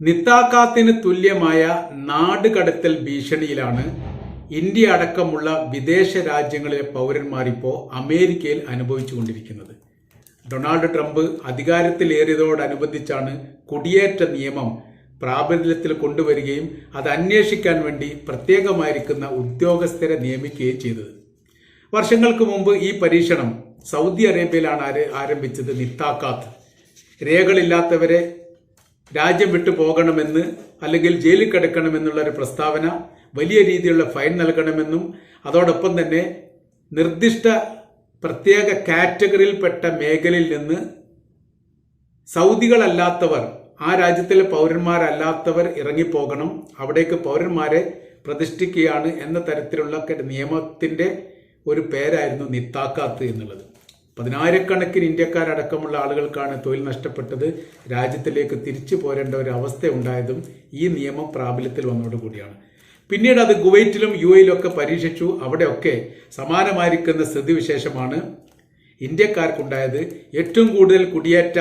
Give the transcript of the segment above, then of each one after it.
നിത്താക്കാത്തിന് തുല്യമായ നാടുകടത്തൽ ഭീഷണിയിലാണ് ഇന്ത്യ അടക്കമുള്ള വിദേശ രാജ്യങ്ങളിലെ പൗരന്മാരിപ്പോൾ അമേരിക്കയിൽ അനുഭവിച്ചുകൊണ്ടിരിക്കുന്നത് ഡൊണാൾഡ് ട്രംപ് അധികാരത്തിലേറിയതോടനുബന്ധിച്ചാണ് കുടിയേറ്റ നിയമം പ്രാബല്യത്തിൽ കൊണ്ടുവരികയും അത് അന്വേഷിക്കാൻ വേണ്ടി പ്രത്യേകമായിരിക്കുന്ന ഉദ്യോഗസ്ഥരെ നിയമിക്കുകയും ചെയ്തത്. വർഷങ്ങൾക്ക് മുമ്പ് ഈ പരീക്ഷണം സൗദി അറേബ്യയിലാണ് ആര് ആരംഭിച്ചത് നിത്താക്കാത്ത്. രേഖകളില്ലാത്തവരെ രാജ്യം വിട്ടു പോകണമെന്ന് അല്ലെങ്കിൽ ജയിലിൽ കിടക്കണമെന്നുള്ള ഒരു പ്രസ്താവന വലിയ രീതിയിലുള്ള ഫൈൻ നൽകണമെന്നും അതോടൊപ്പം തന്നെ നിർദ്ദിഷ്ട പ്രത്യേക കാറ്റഗറിയിൽപ്പെട്ട മേഖലയിൽ നിന്ന് സൗദികളല്ലാത്തവർ ആ രാജ്യത്തിലെ പൗരന്മാരല്ലാത്തവർ ഇറങ്ങിപ്പോകണം. അവിടേക്ക് പൗരന്മാരെ പ്രതിഷ്ഠിക്കുകയാണ് എന്ന തരത്തിലുള്ള നിയമത്തിന്റെ ഒരു പേരായിരുന്നു നിത്താക്കാത്ത് എന്നുള്ളത്. പതിനായിരക്കണക്കിന് ഇന്ത്യക്കാരടക്കമുള്ള ആളുകൾക്കാണ് തൊഴിൽ നഷ്ടപ്പെട്ടത്. രാജ്യത്തിലേക്ക് തിരിച്ചു പോരേണ്ട ഒരു അവസ്ഥ ഉണ്ടായതും ഈ നിയമം പ്രാബല്യത്തിൽ വന്നതോടുകൂടിയാണ് പിന്നീട് അത് കുവൈറ്റിലും യു എയിലും ഒക്കെ പരീക്ഷിച്ചു. അവിടെയൊക്കെ സമാനമായിരിക്കുന്ന സ്ഥിതിവിശേഷമാണ് ഇന്ത്യക്കാർക്കുണ്ടായത്. ഏറ്റവും കൂടുതൽ കുടിയേറ്റ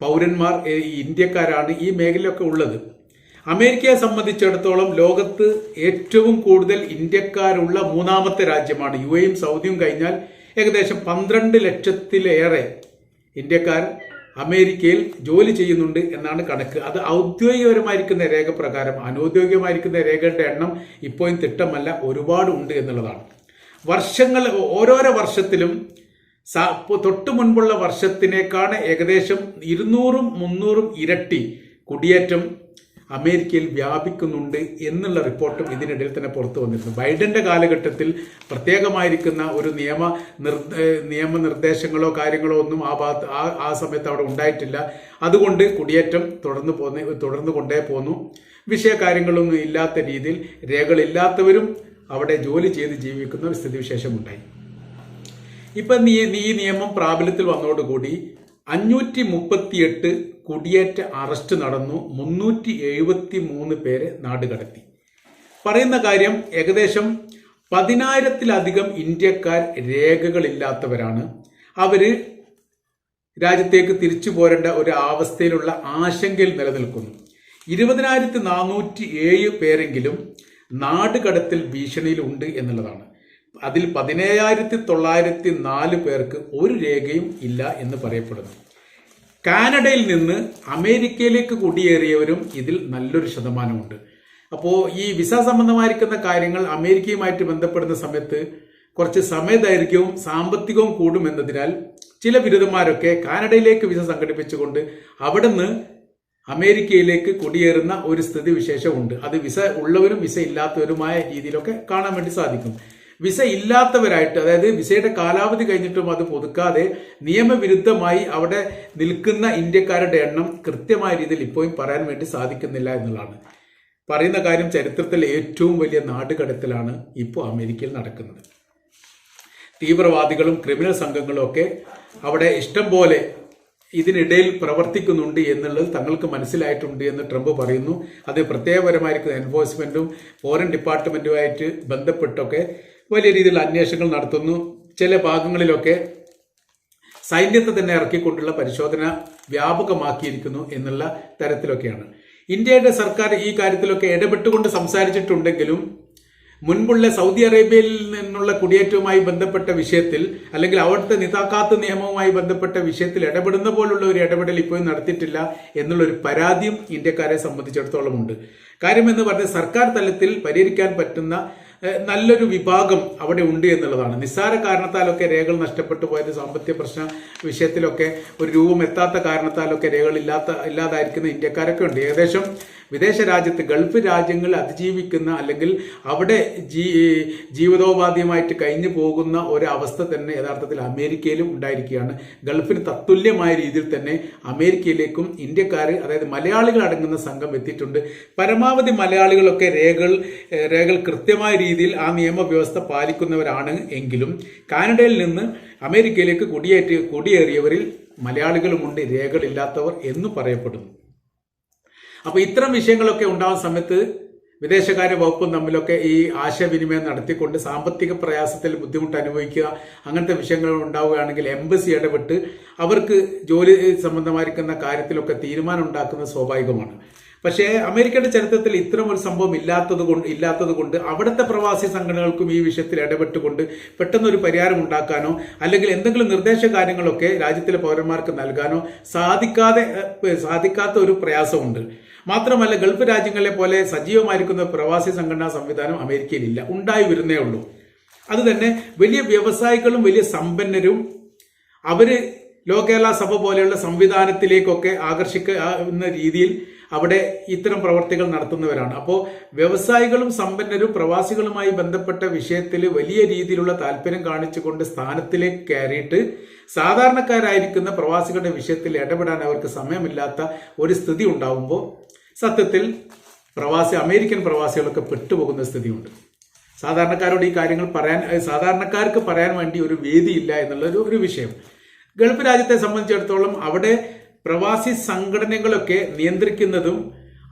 പൗരന്മാർ ഇന്ത്യക്കാരാണ് ഈ മേഖലയൊക്കെ ഉള്ളത്. അമേരിക്കയെ സംബന്ധിച്ചിടത്തോളം ലോകത്ത് ഏറ്റവും കൂടുതൽ ഇന്ത്യക്കാരുള്ള മൂന്നാമത്തെ രാജ്യമാണ്. യു എയും സൗദിയും കഴിഞ്ഞാൽ ഏകദേശം പന്ത്രണ്ട് ലക്ഷത്തിലേറെ ഇന്ത്യക്കാർ അമേരിക്കയിൽ ജോലി ചെയ്യുന്നുണ്ട് എന്നാണ് കണക്ക്. അത് ഔദ്യോഗികപരമായിരിക്കുന്ന രേഖ പ്രകാരം അനൗദ്യോഗികമായിരിക്കുന്ന രേഖകളുടെ എണ്ണം ഇപ്പോഴും തിട്ടമല്ല ഒരുപാട് ഉണ്ട് എന്നുള്ളതാണ്. വർഷങ്ങൾ ഓരോരോ വർഷത്തിലും തൊട്ടു മുൻപുള്ള വർഷത്തിനേക്കാണ് ഏകദേശം ഇരുന്നൂറും മുന്നൂറും ഇരട്ടി കുടിയേറ്റം അമേരിക്കയിൽ വ്യാപിക്കുന്നുണ്ട് എന്നുള്ള റിപ്പോർട്ടും ഇതിനിടയിൽ തന്നെ പുറത്തു വന്നിരുന്നു. ബൈഡന്റെ കാലഘട്ടത്തിൽ പ്രത്യേകമായിരിക്കുന്ന ഒരു നിയമ നിർ നിയമനിർദ്ദേശങ്ങളോ കാര്യങ്ങളോ ഒന്നും ആ ഭാഗത്ത് ആ ആ സമയത്ത് അവിടെ ഉണ്ടായിട്ടില്ല. അതുകൊണ്ട് കുടിയേറ്റം തുടർന്ന് പോന്ന് തുടർന്ന് കൊണ്ടേ പോന്നു. വിഷയകാര്യങ്ങളൊന്നും ഇല്ലാത്ത രീതിയിൽ രേഖകളില്ലാത്തവരും അവിടെ ജോലി ചെയ്ത് ജീവിക്കുന്ന ഒരു സ്ഥിതിവിശേഷം ഉണ്ടായി. ഇപ്പൊ ഈ നിയമം പ്രാബല്യത്തിൽ വന്നതോടുകൂടി അഞ്ഞൂറ്റി മുപ്പത്തിയെട്ട് കുടിയേറ്റ അറസ്റ്റ് നടന്നു. മുന്നൂറ്റി എഴുപത്തി മൂന്ന് പേരെ നാടുകടത്തി പറയുന്ന കാര്യം ഏകദേശം പതിനായിരത്തിലധികം ഇന്ത്യക്കാർ രേഖകളില്ലാത്തവരാണ്. അവർ രാജ്യത്തേക്ക് തിരിച്ചു പോരേണ്ട ഒരു അവസ്ഥയിലുള്ള ആശങ്കയിൽ നിലനിൽക്കുന്നു. ഇരുപതിനായിരത്തി നാനൂറ്റി ഏഴ് പേരെങ്കിലും നാടുകടത്തിൽ ഭീഷണിയിലുണ്ട് എന്നുള്ളതാണ്. അതിൽ പതിനേഴായിരത്തി തൊള്ളായിരത്തി നാല് പേർക്ക് ഒരു രേഖയും ഇല്ല എന്ന് പറയപ്പെടുന്നു. കാനഡയിൽ നിന്ന് അമേരിക്കയിലേക്ക് കുടിയേറിയവരും ഇതിൽ നല്ലൊരു ശതമാനമുണ്ട്. അപ്പോൾ ഈ വിസ സംബന്ധമായിരിക്കുന്ന കാര്യങ്ങൾ അമേരിക്കയുമായിട്ട് ബന്ധപ്പെടുന്ന സമയത്ത് കുറച്ച് സമയദൈർഘ്യവും സാമ്പത്തികവും കൂടുമെന്നതിനാൽ ചില ബിരുദന്മാരൊക്കെ കാനഡയിലേക്ക് വിസ സംഘടിപ്പിച്ചുകൊണ്ട് അവിടുന്ന് അമേരിക്കയിലേക്ക് കുടിയേറുന്ന ഒരു സ്ഥിതി വിശേഷമുണ്ട് അത് വിസ ഉള്ളവരും വിസ ഇല്ലാത്തവരുമായ രീതിയിലൊക്കെ കാണാൻ വേണ്ടി സാധിക്കും. വിസ ഇല്ലാത്തവരായിട്ട് അതായത് വിസയുടെ കാലാവധി കഴിഞ്ഞിട്ടും അത് പുതുക്കാതെ നിയമവിരുദ്ധമായി അവിടെ നിൽക്കുന്ന ഇന്ത്യക്കാരുടെ എണ്ണം കൃത്യമായ രീതിയിൽ ഇപ്പോഴും പറയാൻ വേണ്ടി സാധിക്കുന്നില്ല എന്നുള്ളതാണ്. പറയുന്ന കാര്യം ചരിത്രത്തിലെ ഏറ്റവും വലിയ നാടുകടത്തിലാണ് ഇപ്പോൾ അമേരിക്കയിൽ നടക്കുന്നത്. തീവ്രവാദികളും ക്രിമിനൽ സംഘങ്ങളും ഒക്കെ അവിടെ ഇഷ്ടം പോലെ ഇതിനിടയിൽ പ്രവർത്തിക്കുന്നുണ്ട് എന്നുള്ളത് തങ്ങൾക്ക് മനസ്സിലായിട്ടുണ്ട് എന്ന് ട്രംപ് പറയുന്നു. അത് പ്രത്യേകപരമായിരിക്കുന്ന എൻഫോഴ്സ്മെന്റും ഫോറിൻ ഡിപ്പാർട്ട്മെന്റുമായിട്ട് ബന്ധപ്പെട്ടൊക്കെ വലിയ രീതിയിലുള്ള അന്വേഷണങ്ങൾ നടത്തുന്നു. ചില ഭാഗങ്ങളിലൊക്കെ സൈന്യത്തെ തന്നെ ഇറക്കിക്കൊണ്ടുള്ള പരിശോധന വ്യാപകമാക്കിയിരിക്കുന്നു എന്നുള്ള തരത്തിലൊക്കെയാണ്. ഇന്ത്യയുടെ സർക്കാർ ഈ കാര്യത്തിലൊക്കെ ഇടപെട്ടുകൊണ്ട് സംസാരിച്ചിട്ടുണ്ടെങ്കിലും മുൻപുള്ള സൗദി അറേബ്യയിൽ നിന്നുള്ള കുടിയേറ്റവുമായി ബന്ധപ്പെട്ട വിഷയത്തിൽ അല്ലെങ്കിൽ അവിടുത്തെ നിതാക്കാത്ത നിയമവുമായി ബന്ധപ്പെട്ട വിഷയത്തിൽ ഇടപെടുന്ന പോലുള്ള ഒരു ഇടപെടൽ ഇപ്പോഴും നടത്തിയിട്ടില്ല എന്നുള്ളൊരു പരാതിയും ഇന്ത്യക്കാരെ സംബന്ധിച്ചിടത്തോളം ഉണ്ട് കാര്യമെന്ന് പറഞ്ഞാൽ സർക്കാർ തലത്തിൽ പരിഹരിക്കാൻ പറ്റുന്ന നല്ലൊരു വിഭാഗം അവിടെ ഉണ്ട് എന്നുള്ളതാണ്. നിസ്സാര കാരണത്താലൊക്കെ രേഖകൾ നഷ്ടപ്പെട്ടു പോയത് സാമ്പത്തിക പ്രശ്ന വിഷയത്തിലൊക്കെ ഒരു രൂപം എത്താത്ത കാരണത്താലൊക്കെ രേഖകൾ ഇല്ലാത്ത ഇല്ലാതായിരിക്കുന്ന ഇന്ത്യക്കാരൊക്കെ ഉണ്ട്. ഏകദേശം വിദേശ രാജ്യത്ത് ഗൾഫ് രാജ്യങ്ങൾ അതിജീവിക്കുന്ന അല്ലെങ്കിൽ അവിടെ ജീ ജീവിതോപാധിയുമായിട്ട് കഴിഞ്ഞു പോകുന്ന ഒരവസ്ഥ തന്നെ യഥാർത്ഥത്തിൽ അമേരിക്കയിലും ഉണ്ടായിരിക്കുകയാണ്. ഗൾഫിന് തത്തുല്യമായ രീതിയിൽ തന്നെ അമേരിക്കയിലേക്കും ഇന്ത്യക്കാർ അതായത് മലയാളികൾ അടങ്ങുന്ന സംഘം എത്തിയിട്ടുണ്ട്. പരമാവധി മലയാളികളൊക്കെ രേഖകൾ രേഖകൾ കൃത്യമായ രീതിയിൽ ആ നിയമവ്യവസ്ഥ പാലിക്കുന്നവരാണ് എങ്കിലും കാനഡയിൽ നിന്ന് അമേരിക്കയിലേക്ക് കുടിയേറ്റ കുടിയേറിയവരിൽ മലയാളികളുമുണ്ട് രേഖകളില്ലാത്തവർ എന്ന് പറയപ്പെടുന്നു. അപ്പൊ ഇത്തരം വിഷയങ്ങളൊക്കെ ഉണ്ടാകുന്ന സമയത്ത് വിദേശകാര്യ വകുപ്പും തമ്മിലൊക്കെ ഈ ആശയവിനിമയം നടത്തിക്കൊണ്ട് സാമ്പത്തിക പ്രയാസത്തിൽ ബുദ്ധിമുട്ട് അനുഭവിക്കുക അങ്ങനത്തെ വിഷയങ്ങൾ ഉണ്ടാവുകയാണെങ്കിൽ എംബസി ഇടപെട്ട് അവർക്ക് ജോലി സംബന്ധമായിരിക്കുന്ന കാര്യത്തിലൊക്കെ തീരുമാനം ഉണ്ടാക്കുന്നത് സ്വാഭാവികമാണ്. പക്ഷേ അമേരിക്കയുടെ ചരിത്രത്തിൽ ഇത്തരം ഒരു സംഭവം ഇല്ലാത്തത് കൊണ്ട് ഇല്ലാത്തത് കൊണ്ട് അവിടുത്തെ പ്രവാസി സംഘടനകൾക്കും ഈ വിഷയത്തിൽ ഇടപെട്ടുകൊണ്ട് പെട്ടെന്നൊരു പരിഹാരം ഉണ്ടാക്കാനോ അല്ലെങ്കിൽ എന്തെങ്കിലും നിർദ്ദേശ കാര്യങ്ങളൊക്കെ രാജ്യത്തിലെ പൗരന്മാർക്ക് നൽകാനോ സാധിക്കാതെ സാധിക്കാത്ത ഒരു പ്രയാസമുണ്ട്. മാത്രമല്ല ഗൾഫ് രാജ്യങ്ങളെ പോലെ സജീവമായിരിക്കുന്ന പ്രവാസി സംഘടനാ സംവിധാനം അമേരിക്കയിലില്ല. ഉണ്ടായി വരുന്നേ ഉള്ളൂ. അത് തന്നെ വലിയ വ്യവസായികളും വലിയ സമ്പന്നരും അവർ ലോകേല സഭ പോലെയുള്ള സംവിധാനത്തിലേക്കൊക്കെ ആകർഷിക്കുന്ന രീതിയിൽ അവിടെ ഇത്തരം പ്രവർത്തികൾ നടത്തുന്നവരാണ്. അപ്പോൾ വ്യവസായികളും സമ്പന്നരും പ്രവാസികളുമായി ബന്ധപ്പെട്ട വിഷയത്തിൽ വലിയ രീതിയിലുള്ള താല്പര്യം കാണിച്ചുകൊണ്ട് സ്ഥാനത്തിലേക്ക് കയറിയിട്ട് സാധാരണക്കാരായിരിക്കുന്ന പ്രവാസികളുടെ വിഷയത്തിൽ ഇടപെടാൻ അവർക്ക് സമയമില്ലാത്ത ഒരു സ്ഥിതി ഉണ്ടാവുമ്പോൾ സത്യത്തിൽ പ്രവാസി അമേരിക്കൻ പ്രവാസികളൊക്കെ പെട്ടുപോകുന്ന സ്ഥിതിയുണ്ട്. സാധാരണക്കാരോട് ഈ കാര്യങ്ങൾ പറയാൻ സാധാരണക്കാർക്ക് പറയാൻ വേണ്ടി ഒരു വേദിയില്ല എന്നുള്ള ഒരു ഒരു വിഷയം. ഗൾഫ് രാജ്യത്തെ സംബന്ധിച്ചിടത്തോളം അവിടെ പ്രവാസി സംഘടനകളൊക്കെ നിയന്ത്രിക്കുന്നതും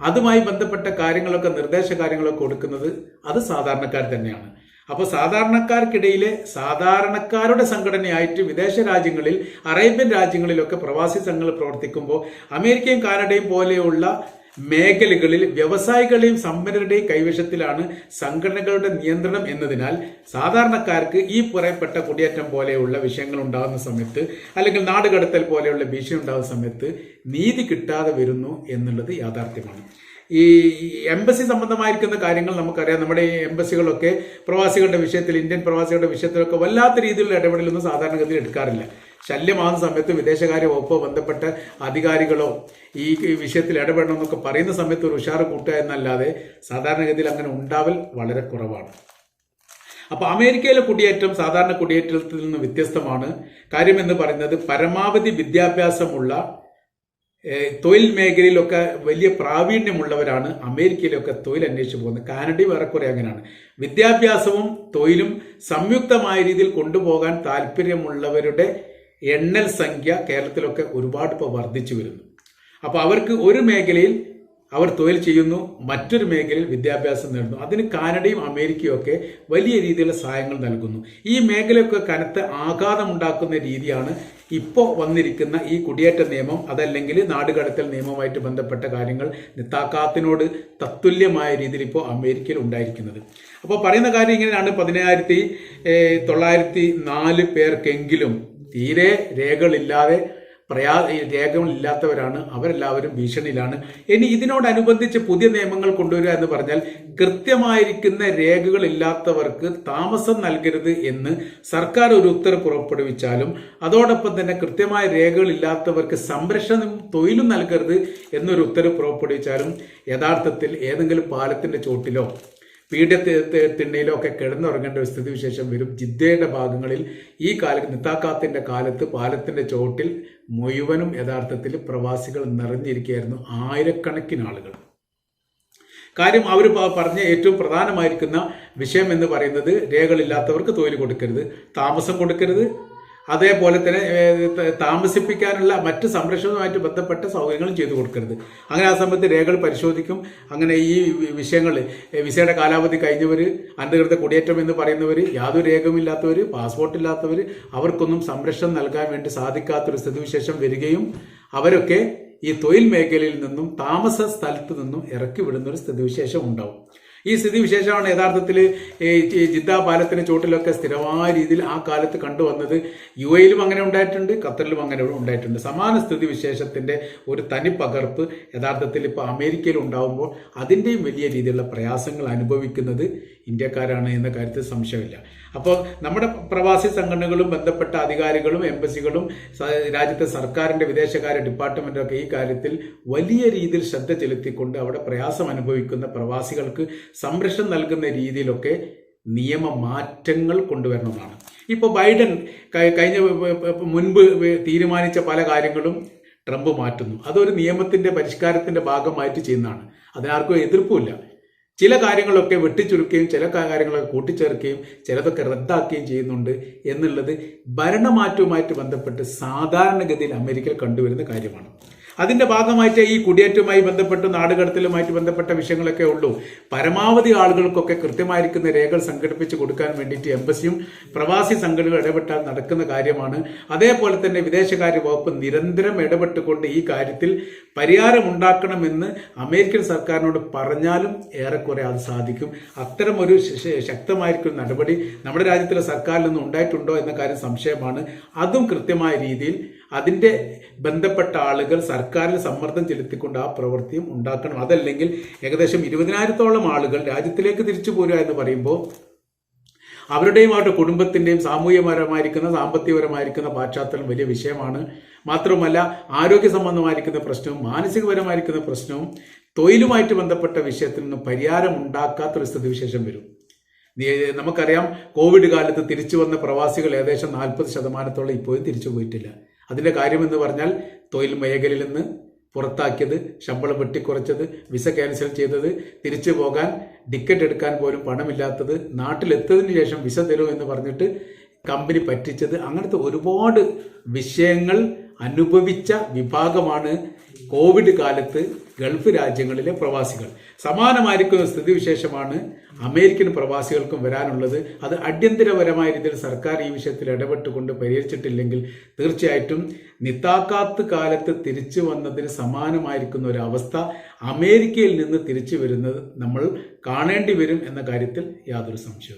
അതുമായി ബന്ധപ്പെട്ട കാര്യങ്ങളൊക്കെ നിർദ്ദേശ കാര്യങ്ങളൊക്കെ കൊടുക്കുന്നത് അത് സാധാരണക്കാർ തന്നെയാണ്. അപ്പോൾ സാധാരണക്കാർക്കിടയിലെ സാധാരണക്കാരുടെ സംഘടനയായിട്ട് വിദേശ രാജ്യങ്ങളിൽ അറേബ്യൻ രാജ്യങ്ങളിലൊക്കെ പ്രവാസി സംഘങ്ങൾ പ്രവർത്തിക്കുമ്പോൾ അമേരിക്കയും കാനഡയും പോലെയുള്ള മേഖലകളിൽ വ്യവസായികളുടെയും സമ്പന്നരുടെയും കൈവശത്തിലാണ് സംഘടനകളുടെ നിയന്ത്രണം എന്നതിനാൽ സാധാരണക്കാർക്ക് ഈ പറയപ്പെട്ട കുടിയേറ്റം പോലെയുള്ള വിഷയങ്ങൾ ഉണ്ടാകുന്ന സമയത്ത് അല്ലെങ്കിൽ നാടുകടത്തൽ പോലെയുള്ള ഭീഷണി ഉണ്ടാകുന്ന സമയത്ത് നീതി കിട്ടാതെ വരുന്നു എന്നുള്ളത് യാഥാർത്ഥ്യമാണ്. ഈ എംബസി സംബന്ധമായിരിക്കുന്ന കാര്യങ്ങൾ നമുക്കറിയാം. നമ്മുടെ ഈ എംബസികളൊക്കെ പ്രവാസികളുടെ വിഷയത്തിൽ ഇന്ത്യൻ പ്രവാസികളുടെ വിഷയത്തിലൊക്കെ വല്ലാത്ത രീതിയിലുള്ള ഇടപെടലൊന്നും സാധാരണഗതിയിൽ എടുക്കാറില്ല. ശല്യമാകുന്ന സമയത്ത് വിദേശകാര്യ വകുപ്പോ ബന്ധപ്പെട്ട അധികാരികളോ ഈ വിഷയത്തിൽ ഇടപെടണമെന്നൊക്കെ പറയുന്ന സമയത്ത് ഒരു ഉഷാറ് കൂട്ടുക എന്നല്ലാതെ സാധാരണഗതിയിൽ അങ്ങനെ ഉണ്ടാവൽ വളരെ കുറവാണ്. അപ്പൊ അമേരിക്കയിലെ കുടിയേറ്റം സാധാരണ കുടിയേറ്റത്തിൽ നിന്ന് വ്യത്യസ്തമാണ്. കാര്യമെന്ന് പറയുന്നത് പരമാവധി വിദ്യാഭ്യാസമുള്ള തൊഴിൽ മേഖലയിലൊക്കെ വലിയ പ്രാവീണ്യമുള്ളവരാണ് അമേരിക്കയിലൊക്കെ തൊഴിൽ അന്വേഷിച്ച് പോകുന്നത്. കാനഡയും ഏറെക്കുറെ അങ്ങനെയാണ്. വിദ്യാഭ്യാസവും തൊഴിലും സംയുക്തമായ രീതിയിൽ കൊണ്ടുപോകാൻ താല്പര്യമുള്ളവരുടെ എണ്ണൽ സംഖ്യ കേരളത്തിലൊക്കെ ഒരുപാട് ഇപ്പോൾ വർദ്ധിച്ചു വരുന്നു. അപ്പോൾ അവർക്ക് ഒരു മേഖലയിൽ അവർ തൊഴിൽ ചെയ്യുന്നു മറ്റൊരു മേഖലയിൽ വിദ്യാഭ്യാസം നേടുന്നു. അതിന് കാനഡയും അമേരിക്കയും ഒക്കെ വലിയ രീതിയിലുള്ള സഹായങ്ങൾ നൽകുന്നു. ഈ മേഖലയൊക്കെ കനത്ത ആഘാതമുണ്ടാക്കുന്ന രീതിയാണ് ഇപ്പോൾ വന്നിരിക്കുന്ന ഈ കുടിയേറ്റ നിയമം അതല്ലെങ്കിൽ നാടുകടത്തൽ നിയമവുമായിട്ട് ബന്ധപ്പെട്ട കാര്യങ്ങൾ നിത്താക്കാത്തിനോട് തത്തുല്യമായ രീതിയിൽ ഇപ്പോൾ അമേരിക്കയിൽ ഉണ്ടായിരിക്കുന്നത്. അപ്പോൾ പറയുന്ന കാര്യം ഇങ്ങനെയാണ്. പതിനായിരത്തി തൊള്ളായിരത്തി നാല് പേർക്കെങ്കിലും തീരെ രേഖകളില്ലാതെ പ്രയാ രേഖകളില്ലാത്തവരാണ്. അവരെല്ലാവരും ഭീഷണിയിലാണ്. ഇനി ഇതിനോടനുബന്ധിച്ച് പുതിയ നിയമങ്ങൾ കൊണ്ടുവരിക എന്ന് പറഞ്ഞാൽ കൃത്യമായിരിക്കുന്ന രേഖകളില്ലാത്തവർക്ക് താമസം നൽകരുത് എന്ന് സർക്കാർ ഒരു ഉത്തരവ് പുറപ്പെടുവിച്ചാലും അതോടൊപ്പം തന്നെ കൃത്യമായ രേഖകളില്ലാത്തവർക്ക് സംരക്ഷണം തൊഴിലും നൽകരുത് എന്നൊരു ഉത്തരവ് പുറപ്പെടുവിച്ചാലും യഥാർത്ഥത്തിൽ ഏതെങ്കിലും പാലത്തിന്റെ ചോട്ടിലോ പീഠത്തിണ്ണയിലോ ഒക്കെ കിടന്നുറങ്ങേണ്ട ഒരു സ്ഥിതിവിശേഷം വരും. ജിദ്ദയുടെ ഭാഗങ്ങളിൽ ഈ കാലത്ത് നിത്താക്കാത്തിന്റെ കാലത്ത് പാലത്തിന്റെ ചോട്ടിൽ മുഴുവനും യഥാർത്ഥത്തിൽ പ്രവാസികൾ നിറഞ്ഞിരിക്കുകയായിരുന്നു ആയിരക്കണക്കിന് ആളുകൾ. കാര്യം അവർ പറഞ്ഞ ഏറ്റവും പ്രധാനമായിരിക്കുന്ന വിഷയം എന്ന് പറയുന്നത് രേഖകളില്ലാത്തവർക്ക് തൊഴിൽ കൊടുക്കരുത് താമസം കൊടുക്കരുത് അതേപോലെ തന്നെ താമസിപ്പിക്കാനുള്ള മറ്റ് സംരക്ഷണവുമായിട്ട് ബന്ധപ്പെട്ട സൗകര്യങ്ങളും ചെയ്തു കൊടുക്കരുത്. അങ്ങനെ ആ സമയത്ത് രേഖകൾ പരിശോധിക്കും. അങ്ങനെ ഈ വിഷയങ്ങൾ വിസയുടെ കാലാവധി കഴിഞ്ഞവർ അനധികൃത കുടിയേറ്റം എന്ന് പറയുന്നവർ യാതൊരു രേഖമില്ലാത്തവർ പാസ്പോർട്ട് ഇല്ലാത്തവർ അവർക്കൊന്നും സംരക്ഷണം നൽകാൻ വേണ്ടി സാധിക്കാത്തൊരു സ്ഥിതിവിശേഷം വരികയും അവരൊക്കെ ഈ തൊഴിൽ മേഖലയിൽ നിന്നും താമസ സ്ഥലത്ത് നിന്നും ഇറക്കി വിടുന്ന ഒരു സ്ഥിതിവിശേഷം ഉണ്ടാവും. ഈ സ്ഥിതി വിശേഷമാണ് യഥാർത്ഥത്തിൽ ജിദ്ദ പാലത്തിന് ചോട്ടിലൊക്കെ സ്ഥിരമായ രീതിയിൽ ആ കാലത്ത് കണ്ടുവന്നത് യു എയിലും അങ്ങനെ ഉണ്ടായിട്ടുണ്ട് ഖത്തറിലും അങ്ങനെ ഉണ്ടായിട്ടുണ്ട്. സമാന സ്ഥിതി സ്ഥിതിവിശേഷത്തിന്റെ ഒരു തനി പകർപ്പ് യഥാർത്ഥത്തിൽ ഇപ്പോൾ അമേരിക്കയിൽ ഉണ്ടാവുമ്പോൾ അതിന്റെയും വലിയ രീതിയിലുള്ള പ്രയാസങ്ങൾ അനുഭവിക്കുന്നത് ഇന്ത്യക്കാരാണ് എന്ന കാര്യത്തിൽ സംശയമില്ല. അപ്പോൾ നമ്മുടെ പ്രവാസി സംഘടനകളും ബന്ധപ്പെട്ട അധികാരികളും എംബസികളും രാജ്യത്തെ സർക്കാരിന്റെ വിദേശകാര്യ ഡിപ്പാർട്ട്മെന്റൊക്കെ ഈ കാര്യത്തിൽ വലിയ രീതിയിൽ ശ്രദ്ധ ചെലുത്തിക്കൊണ്ട് അവിടെ പ്രയാസം അനുഭവിക്കുന്ന പ്രവാസികൾക്ക് സംരക്ഷണം നൽകുന്ന രീതിയിലൊക്കെ നിയമ മാറ്റങ്ങൾ കൊണ്ടുവരണമെന്നാണ് ഇപ്പോൾ ബൈഡൻ കഴിഞ്ഞ മുൻപ് തീരുമാനിച്ച പല കാര്യങ്ങളും ട്രംപ് മാറ്റുന്നു. അതൊരു നിയമത്തിന്റെ പരിഷ്കാരത്തിന്റെ ഭാഗമായിട്ട് ചെയ്യുന്നതാണ്. അതിനാർക്കും എതിർപ്പുമില്ല. ചില കാര്യങ്ങളൊക്കെ വെട്ടിച്ചുരുക്കുകയും ചില കാര്യങ്ങളൊക്കെ കൂട്ടിച്ചേർക്കുകയും ചിലതൊക്കെ റദ്ദാക്കുകയും ചെയ്യുന്നുണ്ട് എന്നുള്ളത് ഭരണമാറ്റവുമായിട്ട് ബന്ധപ്പെട്ട് സാധാരണഗതിയിൽ അമേരിക്കയിൽ കണ്ടുവരുന്ന കാര്യമാണ്. അതിന്റെ ഭാഗമായിട്ട് ഈ കുടിയേറ്റവുമായി ബന്ധപ്പെട്ട് നാടുകടത്തലുമായിട്ട് ബന്ധപ്പെട്ട വിഷയങ്ങളൊക്കെ ഉള്ളൂ. പരമാവധി ആളുകൾക്കൊക്കെ കൃത്യമായിരിക്കുന്ന രേഖകൾ സംഘടിപ്പിച്ച് കൊടുക്കാൻ വേണ്ടിയിട്ട് എംബസിയും പ്രവാസി സംഘടനകൾ ഇടപെട്ടാൽ നടക്കുന്ന കാര്യമാണ്. അതേപോലെ തന്നെ വിദേശകാര്യ വകുപ്പ് നിരന്തരം ഇടപെട്ടുകൊണ്ട് ഈ കാര്യത്തിൽ പരിഹാരം ഉണ്ടാക്കണമെന്ന് അമേരിക്കൻ സർക്കാരിനോട് പറഞ്ഞാലും ഏറെക്കുറെ അത് സാധിക്കും. അത്തരം ഒരു ശ- ശക്തമായിരിക്കും നടപടി നമ്മുടെ രാജ്യത്തിലെ സർക്കാരിൽ നിന്ന് ഉണ്ടായിട്ടുണ്ടോ എന്ന കാര്യം സംശയമാണ്. അതും കൃത്യമായ രീതിയിൽ അതിന്റെ ബന്ധപ്പെട്ട ആളുകൾ സർക്കാരിൽ സമ്മർദ്ദം ചെലുത്തിക്കൊണ്ട് ആ പ്രവൃത്തിയും ഉണ്ടാക്കണം. അതല്ലെങ്കിൽ ഏകദേശം ഇരുപതിനായിരത്തോളം ആളുകൾ രാജ്യത്തിലേക്ക് തിരിച്ചു പോരുക എന്ന് പറയുമ്പോൾ അവരുടെയും അവരുടെ കുടുംബത്തിന്റെയും സാമൂഹ്യപരമായിരിക്കുന്ന സാമ്പത്തികപരമായിരിക്കുന്ന പശ്ചാത്തലം വലിയ വിഷയമാണ്. മാത്രമല്ല ആരോഗ്യ സംബന്ധമായിരിക്കുന്ന പ്രശ്നവും മാനസികപരമായിരിക്കുന്ന പ്രശ്നവും തൊഴിലുമായിട്ട് ബന്ധപ്പെട്ട വിഷയത്തിൽ നിന്ന് പരിഹാരം ഉണ്ടാക്കാത്തൊരു സ്ഥിതിവിശേഷം വരും. നമുക്കറിയാം കോവിഡ് കാലത്ത് തിരിച്ചു വന്ന പ്രവാസികൾ ഏകദേശം നാൽപ്പത് ശതമാനത്തോളം ഇപ്പോഴും തിരിച്ചു പോയിട്ടില്ല. അതിന്റെ കാര്യമെന്ന് പറഞ്ഞാൽ തൊഴിൽ മേഖലയിൽ നിന്ന് പുറത്താക്കിയത് ശമ്പളം വെട്ടിക്കുറച്ചത് വിസ ക്യാൻസൽ ചെയ്തത് തിരിച്ചു പോകാൻ ടിക്കറ്റ് എടുക്കാൻ പോലും പണമില്ലാത്തത് നാട്ടിലെത്തതിന് ശേഷം വിസ തരൂ എന്ന് പറഞ്ഞിട്ട് കമ്പനി പറ്റിച്ചത് അങ്ങനത്തെ ഒരുപാട് വിഷയങ്ങൾ അനുഭവിച്ച വിഭാഗമാണ് കോവിഡ് കാലത്ത് ഗൾഫ് രാജ്യങ്ങളിലെ പ്രവാസികൾ. സമാനമായിരിക്കുന്ന സ്ഥിതിവിശേഷമാണ് അമേരിക്കൻ പ്രവാസികൾക്കും വരാനുള്ളത്. അത് അടിയന്തരപരമായ രീതിയിൽ സർക്കാർ ഈ വിഷയത്തിൽ ഇടപെട്ടുകൊണ്ട് പരിഹരിച്ചിട്ടില്ലെങ്കിൽ തീർച്ചയായിട്ടും നിത്താക്കാത്ത് കാലത്ത് തിരിച്ചു വന്നതിന് സമാനമായിരിക്കുന്ന ഒരു അവസ്ഥ അമേരിക്കയിൽ നിന്ന് തിരിച്ചു വരുന്നത് നമ്മൾ കാണേണ്ടി വരും എന്ന കാര്യത്തിൽ യാതൊരു സംശയവും